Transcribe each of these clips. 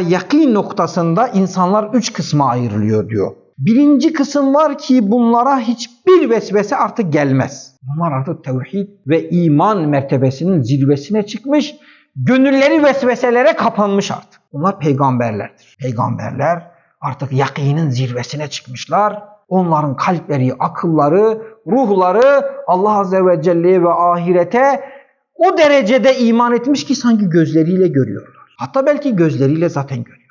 Yakin noktasında insanlar üç kısma ayrılıyor diyor. Birinci kısım var ki bunlara hiçbir vesvese artık gelmez. Bunlar artık tevhid ve iman mertebesinin zirvesine çıkmış, gönülleri vesveselere kapanmış artık. Bunlar peygamberlerdir. Peygamberler artık yakinin zirvesine çıkmışlar. Onların kalpleri, akılları, ruhları Allah Azze ve Celle'ye ve ahirete o derecede iman etmiş ki sanki gözleriyle görüyorlar. Hatta belki gözleriyle zaten görüyorlar.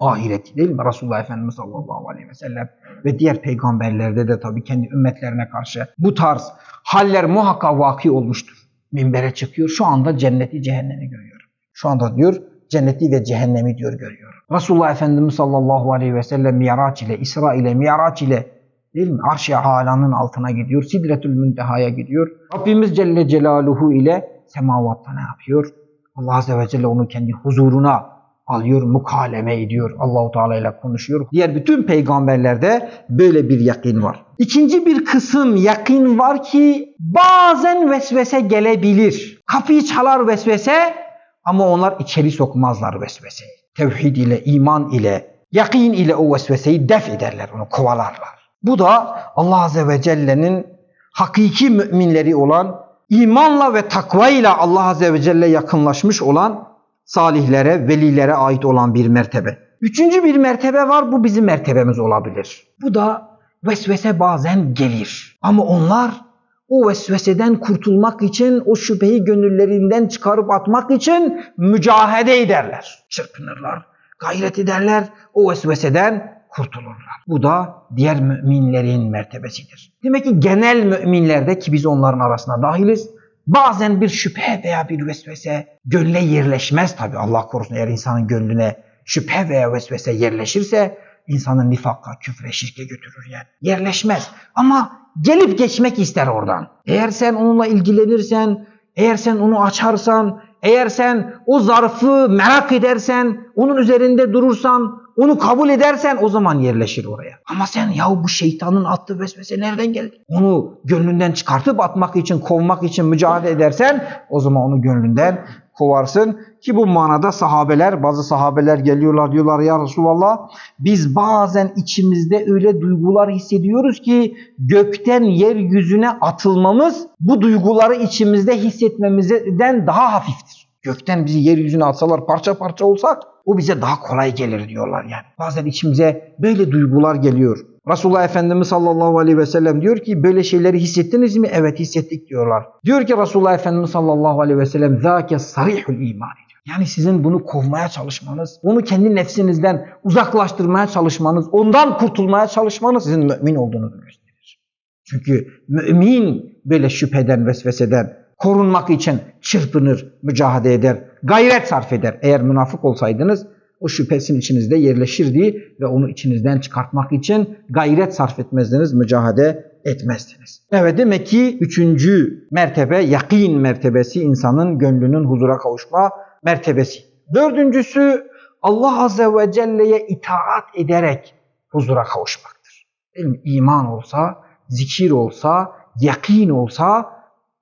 Ahireti değil mi? Resulullah Efendimiz sallallahu aleyhi ve sellem ve diğer peygamberlerde de tabii kendi ümmetlerine karşı bu tarz haller muhakkak vaki olmuştur. Minbere çıkıyor. Şu anda cenneti cehennemi görüyor. Şu anda diyor cenneti ve cehennemi diyor görüyor. Resulullah Efendimiz sallallahu aleyhi ve sellem Miraç ile, İsra ile, Miraç ile değil mi? Arş-ı alanın altına gidiyor. Sidretül müntehaya gidiyor. Rabbimiz Celle Celaluhu ile semavatta ne yapıyor? Allah Azze ve Celle onu kendi huzuruna alıyor, mukaleme ediyor. Allahu Teala ile konuşuyor. Diğer bütün peygamberlerde böyle bir yakin var. İkinci bir kısım yakin var ki bazen vesvese gelebilir. Kapıyı çalar vesvese ama onlar içeri sokmazlar vesveseyi. Tevhid ile, iman ile, yakin ile o vesveseyi def ederler, onu kovalarlar. Bu da Allah Azze ve Celle'nin hakiki müminleri olan, imanla ve takvayla Allah Azze ve Celle yakınlaşmış olan salihlere, velilere ait olan bir mertebe. Üçüncü bir mertebe var, bu bizim mertebemiz olabilir. Bu da vesvese bazen gelir. Ama onlar o vesveseden kurtulmak için, o şüpheyi gönüllerinden çıkarıp atmak için mücahede ederler. Çırpınırlar, gayret ederler, o vesveseden kurtulurlar. Bu da diğer müminlerin mertebesidir. Demek ki genel müminlerde ki biz onların arasına dahiliz, bazen bir şüphe veya bir vesvese gönle yerleşmez tabi Allah korusun eğer insanın gönlüne şüphe veya vesvese yerleşirse insanın nifaka, küfre, şirke götürür yani. Yerleşmez. Ama gelip geçmek ister oradan. Eğer sen onunla ilgilenirsen, eğer sen onu açarsan, eğer sen o zarfı merak edersen, onun üzerinde durursan, onu kabul edersen o zaman yerleşir oraya. Ama sen ya bu şeytanın attığı vesvese nereden geldi? Onu gönlünden çıkartıp atmak için, kovmak için mücadele edersen o zaman onu gönlünden kovarsın. Ki bu manada sahabeler, bazı sahabeler geliyorlar diyorlar ya Resulallah biz bazen içimizde öyle duygular hissediyoruz ki gökten yeryüzüne atılmamız bu duyguları içimizde hissetmemizden daha hafiftir. Gökten bizi yeryüzüne atsalar parça parça olsak o bize daha kolay gelir diyorlar yani. Bazen içimize böyle duygular geliyor. Resulullah Efendimiz sallallahu aleyhi ve sellem diyor ki böyle şeyleri hissettiniz mi? Evet hissettik diyorlar. Diyor ki Resulullah Efendimiz sallallahu aleyhi ve sellem zâke sarihul iman yani sizin bunu kovmaya çalışmanız, onu kendi nefsinizden uzaklaştırmaya çalışmanız, ondan kurtulmaya çalışmanız sizin mümin olduğunuzu gösterir. Çünkü mümin böyle şüpheden, vesveseden korunmak için çırpınır, mücadele eder, gayret sarf eder. Eğer münafık olsaydınız o şüphesin içinizde yerleşirdi ve onu içinizden çıkartmak için gayret sarf etmezdiniz, mücadele etmezdiniz. Evet demek ki üçüncü mertebe yakin mertebesi insanın gönlünün huzura kavuşma mertebesi. Dördüncüsü Allah Azze ve Celle'ye itaat ederek huzura kavuşmaktır. İman olsa, zikir olsa, yakin olsa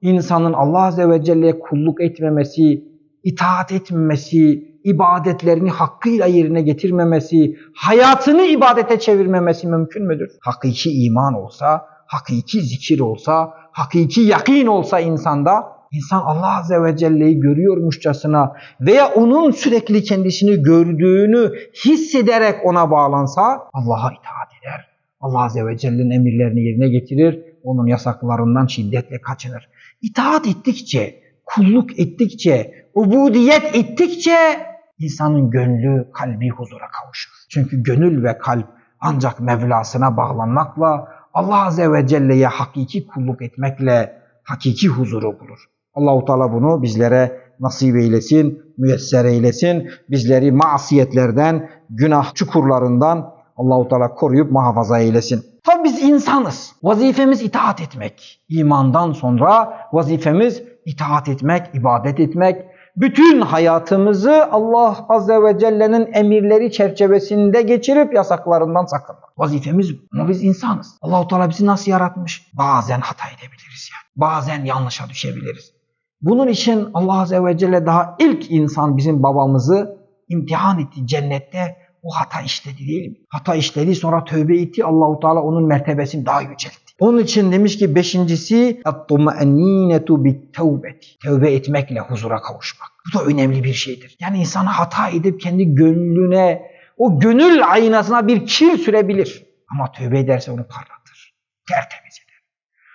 insanın Allah Azze ve Celle'ye kulluk etmemesi, itaat etmemesi, ibadetlerini hakkıyla yerine getirmemesi, hayatını ibadete çevirmemesi mümkün müdür? Hakiki iman olsa, hakiki zikir olsa, hakiki yakin olsa insanda, insan Allah Azze ve Celle'yi görüyormuşçasına veya onun sürekli kendisini gördüğünü hissederek ona bağlansa Allah'a itaat eder. Allah Azze ve Celle'nin emirlerini yerine getirir, onun yasaklarından şiddetle kaçınır. İtaat ettikçe, kulluk ettikçe, ubudiyet ettikçe insanın gönlü, kalbi huzura kavuşur. Çünkü gönül ve kalp ancak Mevlasına bağlanmakla, Allah Azze ve Celle'ye hakiki kulluk etmekle hakiki huzuru bulur. Allahu Teala bunu bizlere nasip eylesin, müyesser eylesin. Bizleri masiyetlerden, günah çukurlarından Allahu Teala koruyup muhafaza eylesin. Tabi biz insanız. Vazifemiz itaat etmek. İmandan sonra vazifemiz itaat etmek, ibadet etmek. Bütün hayatımızı Allah Azze ve Celle'nin emirleri çerçevesinde geçirip yasaklarından sakınmak. Vazifemiz bu. Ama biz insanız. Allahu Teala bizi nasıl yaratmış? Bazen hata edebiliriz yani. Bazen yanlışa düşebiliriz. Bunun için Allah Azze ve Celle daha ilk insan bizim babamızı imtihan etti cennette o hata işledi değil mi? Hata işledi sonra tövbe etti. Allahu Teala onun mertebesini daha yüceltti. Onun için demiş ki beşincisi اَطْمَأَن۪ينَةُ بِالتَّوْبَةِ Tövbe etmekle huzura kavuşmak. Bu da önemli bir şeydir. Yani insan hata edip kendi gönlüne, o gönül aynasına bir kir sürebilir. Ama tövbe ederse onu parlatır. Tertemiz eder.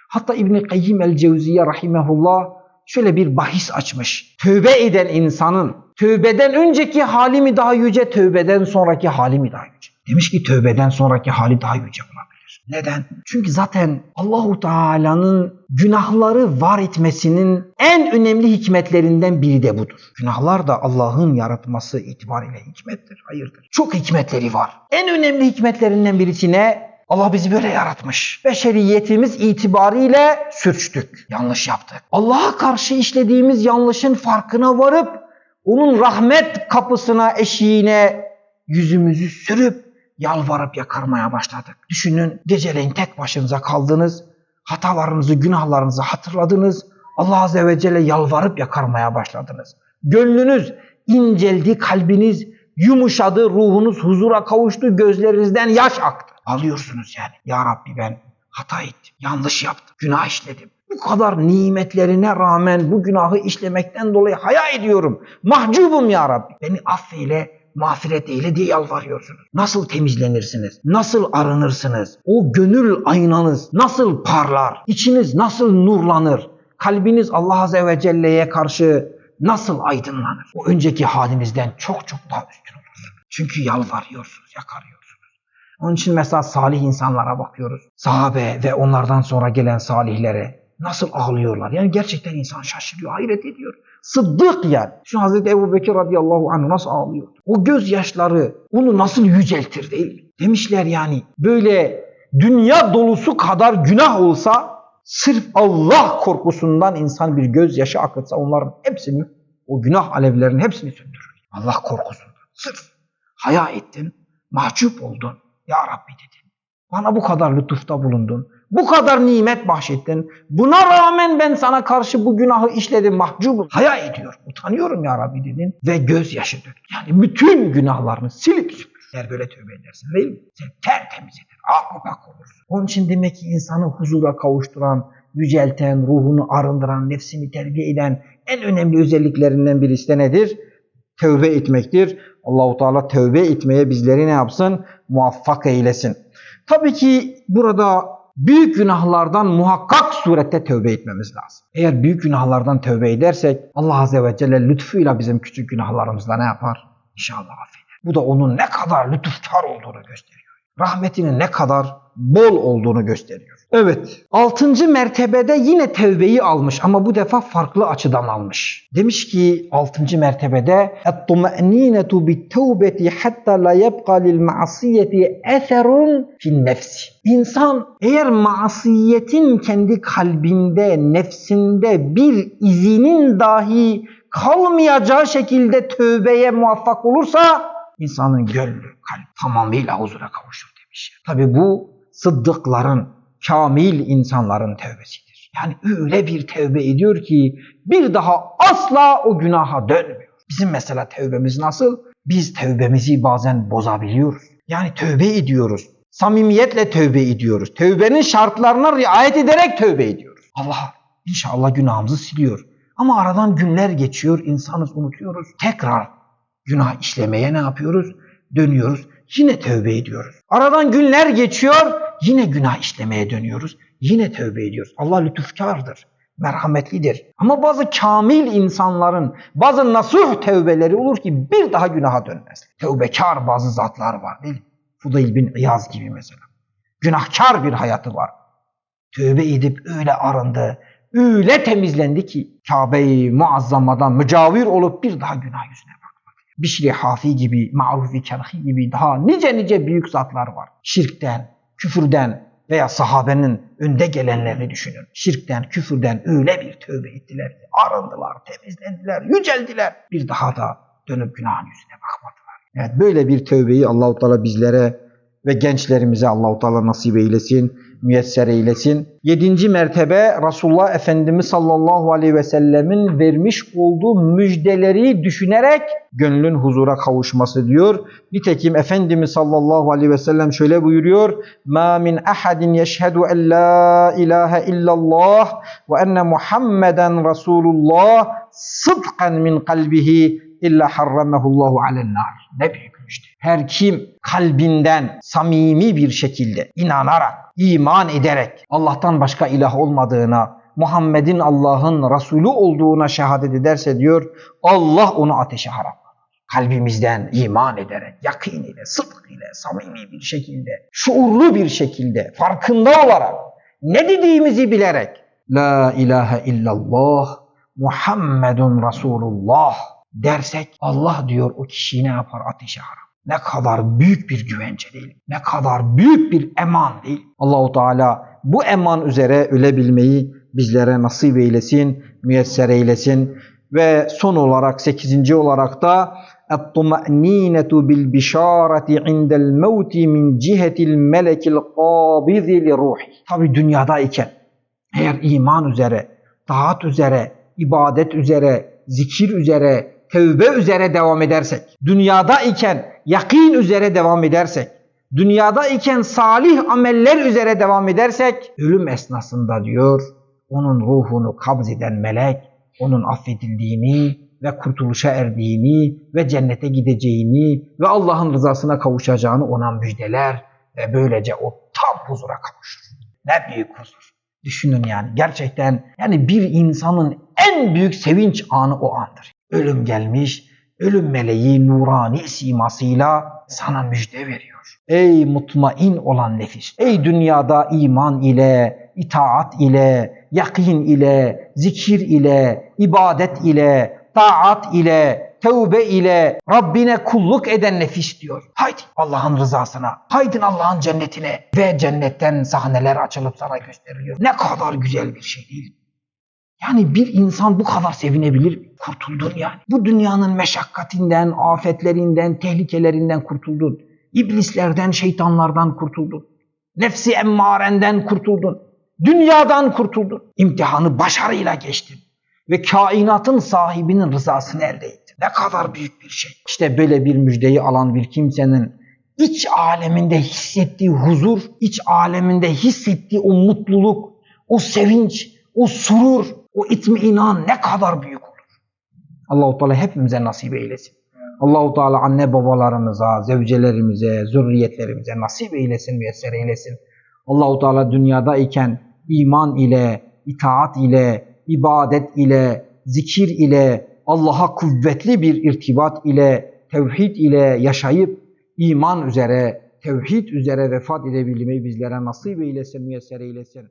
Hatta İbn-i Kayyim el-Cevziye rahimehullah şöyle bir bahis açmış. Tövbe eden insanın tövbeden önceki hali mi daha yüce, tövbeden sonraki hali mi daha yüce? Demiş ki tövbeden sonraki hali daha yüce olabilir. Neden? Çünkü zaten Allahu Teala'nın günahları var etmesinin en önemli hikmetlerinden biri de budur. Günahlar da Allah'ın yaratması itibariyle hikmettir, hayırdır. Çok hikmetleri var. En önemli hikmetlerinden birisi ne? Allah bizi böyle yaratmış. Beşeriyetimiz itibariyle sürçtük. Yanlış yaptık. Allah'a karşı işlediğimiz yanlışın farkına varıp onun rahmet kapısına, eşiğine yüzümüzü sürüp yalvarıp yakarmaya başladık. Düşünün geceleyin tek başınıza kaldınız. Hatalarınızı, günahlarınızı hatırladınız. Allah Azze ve Celle yalvarıp yakarmaya başladınız. Gönlünüz inceldi, kalbiniz yumuşadı, ruhunuz huzura kavuştu, gözlerinizden yaş aktı. Alıyorsunuz yani. Ya Rabbi ben hata ettim, yanlış yaptım, günah işledim. Bu kadar nimetlerine rağmen bu günahı işlemekten dolayı haya ediyorum. Mahcubum ya Rabbi. Beni affeyle, mağfiret eyle diye yalvarıyorsunuz. Nasıl temizlenirsiniz? Nasıl arınırsınız? O gönül aynanız nasıl parlar? İçiniz nasıl nurlanır? Kalbiniz Allah Azze ve Celle'ye karşı nasıl aydınlanır? O önceki halinizden çok çok daha üstün olur. Çünkü yalvarıyorsunuz, yakarıyorsunuz. Onun için mesela salih insanlara bakıyoruz. Sahabe ve onlardan sonra gelen salihlere nasıl ağlıyorlar. Yani gerçekten insan şaşırıyor, hayret ediyor. Sıddık yani. Şu Hazreti Ebu Bekir radıyallahu anh nasıl ağlıyor? O gözyaşları onu nasıl yüceltir değil mi? Demişler yani böyle dünya dolusu kadar günah olsa sırf Allah korkusundan insan bir gözyaşı akıtsa onların hepsini o günah alevlerinin hepsini söndürür. Allah korkusundan. Sırf haya ettin, mahcup oldun. Ya Rabbi dedin. Bana bu kadar lütufta bulundun. Bu kadar nimet bahşettin. Buna rağmen ben sana karşı bu günahı işledim mahcubum. Haya ediyorum. Utanıyorum ya Rabbi dedin. Ve gözyaşı dök. Yani bütün günahlarını silip süpür. Eğer böyle tövbe edersin değil mi? Sen tertemiz eder. Aklı pak olursun. Onun için demek ki insanı huzura kavuşturan, yücelten, ruhunu arındıran, nefsini terbiye eden en önemli özelliklerinden birisi de nedir? Tövbe etmektir. Allahu Teala tövbe etmeye bizleri ne yapsın? Muvaffak eylesin. Tabii ki burada büyük günahlardan muhakkak surette tövbe etmemiz lazım. Eğer büyük günahlardan tövbe edersek Allah Azze ve Celle lütfuyla bizim küçük günahlarımızla ne yapar? İnşallah affeder. Bu da onun ne kadar lütufkar olduğunu gösteriyor. Rahmetinin ne kadar bol olduğunu gösteriyor. Evet. Altıncı mertebede yine tevbeyi almış ama bu defa farklı açıdan almış. Demiş ki altıncı mertebede اَطْمَأْنِينَةُ بِالتَّوْبَةِ حَتَّى لَا يَبْقَى لِلْمَعَصِيَّةِ اَثَرٌ فِي النَّفْسِ İnsan eğer masiyetin kendi kalbinde, nefsinde bir izinin dahi kalmayacağı şekilde tövbeye muvaffak olursa insanın gönlü, kalp tamamıyla huzura kavuşur demiş. Tabi bu sıddıkların, kamil insanların tövbesidir. Yani öyle bir tövbe ediyor ki bir daha asla o günaha dönmüyor. Bizim mesela tövbemiz nasıl? Biz tövbemizi bazen bozabiliyoruz. Yani tövbe ediyoruz. Samimiyetle tövbe ediyoruz. Tövbenin şartlarına riayet ederek tövbe ediyoruz. Allah inşallah günahımızı siliyor. Ama aradan günler geçiyor, insanız unutuyoruz. Tekrar günah işlemeye ne yapıyoruz? Dönüyoruz. Yine tövbe ediyoruz. Aradan günler geçiyor, yine günah işlemeye dönüyoruz. Yine tövbe ediyoruz. Allah lütufkardır, merhametlidir. Ama bazı kamil insanların bazı nasuh tövbeleri olur ki bir daha günaha dönmez. Tövbekar bazı zatlar var değil mi? Fudayl bin İyaz gibi mesela. Günahkar bir hayatı var. Tövbe edip öyle arındı, öyle temizlendi ki Kabe-i Muazzama'dan mücavir olup bir daha günah yüzüne bakmadı. Bişri Hafi gibi, Ma'rufi Kerhi gibi daha nice nice büyük zatlar var. Şirkten, küfürden veya sahabenin önde gelenlerini düşünün. Şirkten, küfürden öyle bir tövbe ettiler ki arındılar, temizlendiler, yüceldiler. Bir daha da dönüp günahın yüzüne bakmadılar. Evet böyle bir tövbeyi Allahu Teala bizlere ve gençlerimize Allahu Teala nasip eylesin, müyesser eylesin. Yedinci mertebe Resulullah Efendimiz sallallahu aleyhi ve sellemin vermiş olduğu müjdeleri düşünerek gönlün huzura kavuşması diyor. Nitekim Efendimiz sallallahu aleyhi ve sellem şöyle buyuruyor. Ma min ahadin yeşhedü en la ilahe illallah ve enne Muhammeden Resulullah sıdkan min kalbihi illa harramehullahu alennar. Ne büyük müjde. Her kim kalbinden samimi bir şekilde inanarak, iman ederek Allah'tan başka ilah olmadığına, Muhammed'in Allah'ın Resulü olduğuna şehadet ederse diyor, Allah onu ateşe haram kalbimizden iman ederek, yakın ile, sıdk ile, samimi bir şekilde, şuurlu bir şekilde, farkında olarak, ne dediğimizi bilerek, La ilahe illallah, Muhammedun Resulullah dersek, Allah diyor o kişiyi ne yapar? Ateşe haram. Ne kadar büyük bir güvence değil, ne kadar büyük bir eman değil. Allahu Teala bu eman üzere ölebilmeyi bizlere nasip eylesin, müyesser eylesin. Ve son olarak sekizinci olarak da اَطْمَأْن۪ينَةُ بِالْبِشَارَةِ عِنْدَ الْمَوْتِ مِنْ جِهَةِ الْمَلَكِ الْقَابِضِ لِرُوحِ Tabi dünyadayken eğer iman üzere, taat üzere, ibadet üzere, zikir üzere, tevbe üzere devam edersek, dünyada iken yakin üzere devam edersek, dünyada iken salih ameller üzere devam edersek, ölüm esnasında diyor, onun ruhunu kabz eden melek, onun affedildiğini ve kurtuluşa erdiğini ve cennete gideceğini ve Allah'ın rızasına kavuşacağını ona müjdeler ve böylece o tam huzura kavuşur. Ne büyük huzur. Düşünün yani gerçekten yani bir insanın en büyük sevinç anı o andır. Ölüm gelmiş, ölüm meleği nurani simasıyla sana müjde veriyor. Ey mutmain olan nefis, ey dünyada iman ile, itaat ile, yakin ile, zikir ile, ibadet ile, taat ile, tevbe ile Rabbine kulluk eden nefis diyor. Haydi Allah'ın rızasına, haydin Allah'ın cennetine ve cennetten sahneler açılıp sana gösteriliyor. Ne kadar güzel bir şey değil mi? Yani bir insan bu kadar sevinebilir mi? Kurtuldun yani. Bu dünyanın meşakkatinden, afetlerinden, tehlikelerinden kurtuldun. İblislerden, şeytanlardan kurtuldun. Nefsi emmarenden kurtuldun. Dünyadan kurtuldun. İmtihanı başarıyla geçtin. Ve kainatın sahibinin rızasını elde ettin. Ne kadar büyük bir şey. İşte böyle bir müjdeyi alan bir kimsenin iç aleminde hissettiği huzur, iç aleminde hissettiği o mutluluk, o sevinç, o surur, o itminan ne kadar büyük olur. Allahu Teala hepimize nasip eylesin. Allahu Teala anne babalarımıza, zevcelerimize, zürriyetlerimize nasip eylesin, müyesser eylesin. Allahu Teala dünyada iken iman ile, itaat ile, ibadet ile, zikir ile, Allah'a kuvvetli bir irtibat ile, tevhid ile yaşayıp iman üzere, tevhid üzere vefat edebilmeyi bizlere nasip eylesin, müyesser eylesin.